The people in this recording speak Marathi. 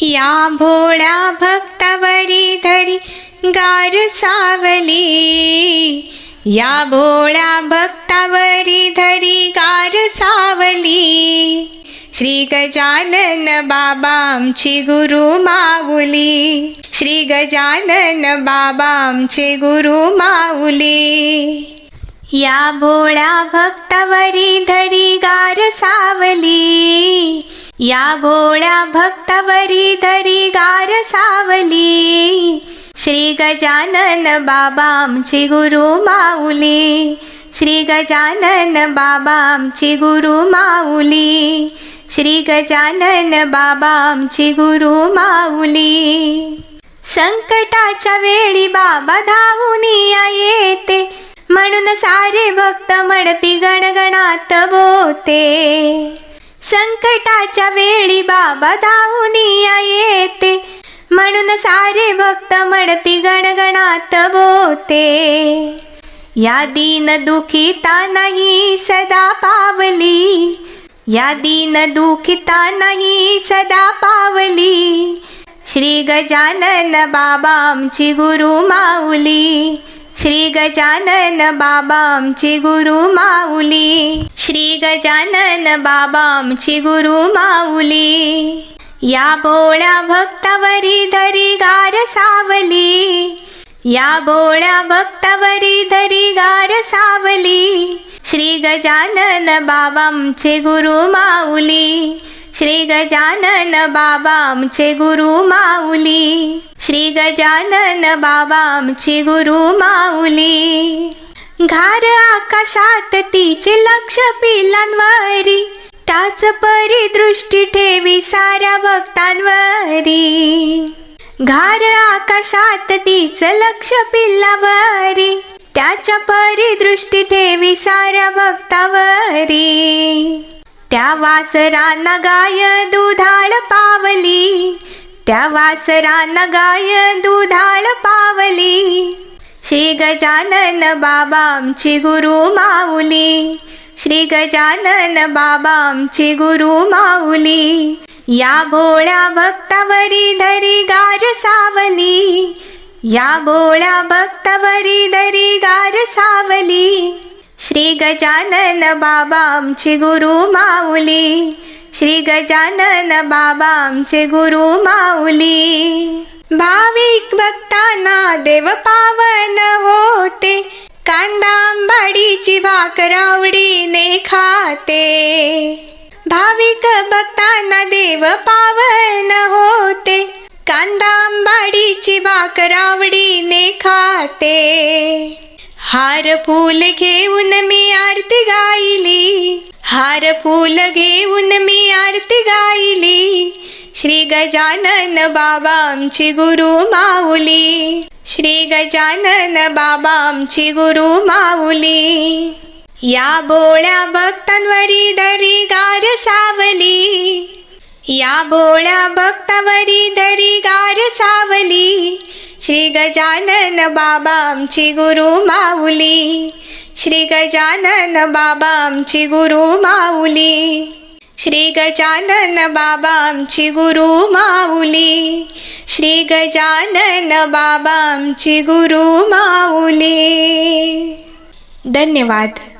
या भोळ्या भक्तवरी धरी गार सावली. या भोळ्या भक्तावरी धरी गार सावली. श्री गजानन बाबा आमची गुरु माऊली. श्री गजानन बाबा आमचे गुरु माऊली. या भोळ्या भक्तवरी धरी गार सावली. या भोळ्या भक्तवरी धरी गार सावली. श्री गजानन बाबा आमची गुरु माऊली. श्री गजानन बाबा आमची गुरु माऊली. श्री गजानन बाबा आमची गुरु माऊली. संकटाच्या वेळी बाबा धावून या येते. म्हणून सारे भक्त म्हणती गणगणात बोते. संकटाच्या वेळी बाबा धावून या येते. म्हणून सारे भक्त म्हणती गणगणात बोते. या दीन दुखिता नाही सदा पावली. या दीन दुखिता नाही सदा पावली. श्री गजानन बाबा आमची गुरु माऊली. श्री गजानन बाबा आमची गुरु माऊली. श्री गजानन बाबा आमची गुरु माऊली. या भोळ्या भक्तावरी धरी गार सावली. या भोळ्या भक्तावरी धरी गार सावली. श्री गजानन बाबा आमचे गुरु माऊली. श्री गजानन बाबा आमचे गुरु माऊली. श्री गजानन बाबा आमची गुरु माऊली. घार आकाशात तिचे लक्ष पिलांवरी. त्याच परिदृष्टी ठेवी साऱ्या भक्तांवरी. घार आकाशात तिचं लक्ष पिल्लावरी त्याच्या परिदृष्टी ठेवी साऱ्या भक्तावरी. त्या वासरान गाय दुधाळ पावली. त्या वासरान गाय दुधाळ पावली. श्री गजानन बाबा आमची गुरु माऊली. श्री गजानन बाबा आमची गुरु माऊली. या भोळ्या भक्तावरी धरी गार सावली. या भोळ्या भक्तावरी धरी गार सावली. श्री गजानन बाबा आमचे गुरु माऊली. श्री गजानन बाबा आमचे गुरु माऊली. भाविक भक्तांना देव पावन होते. कांदा आंबाडीची भाकर आवडीने खाते. भाविक भक्तांना देव पावन होते. कांदा आंबाडीची भाकर आवडीने खाते. हार फूल घेऊन मी आरती गायली. हार फूल घेऊन मी आरती गायली. श्री गजानन बाबा आमची गुरु माऊली. श्री गजानन बाबा आमची गुरु माऊली. या भोळ्या भक्तांवरी दरी गार सावली. या भोळ्या भक्तावरी दरी गार सावली. श्री गजानन बाबा आमची गुरु माऊली. श्री गजानन बाबा आमची गुरु माऊली. श्री गजानन बाबा आमची गुरु माऊली. श्री गजानन बाबा आमची गुरु माऊली. धन्यवाद.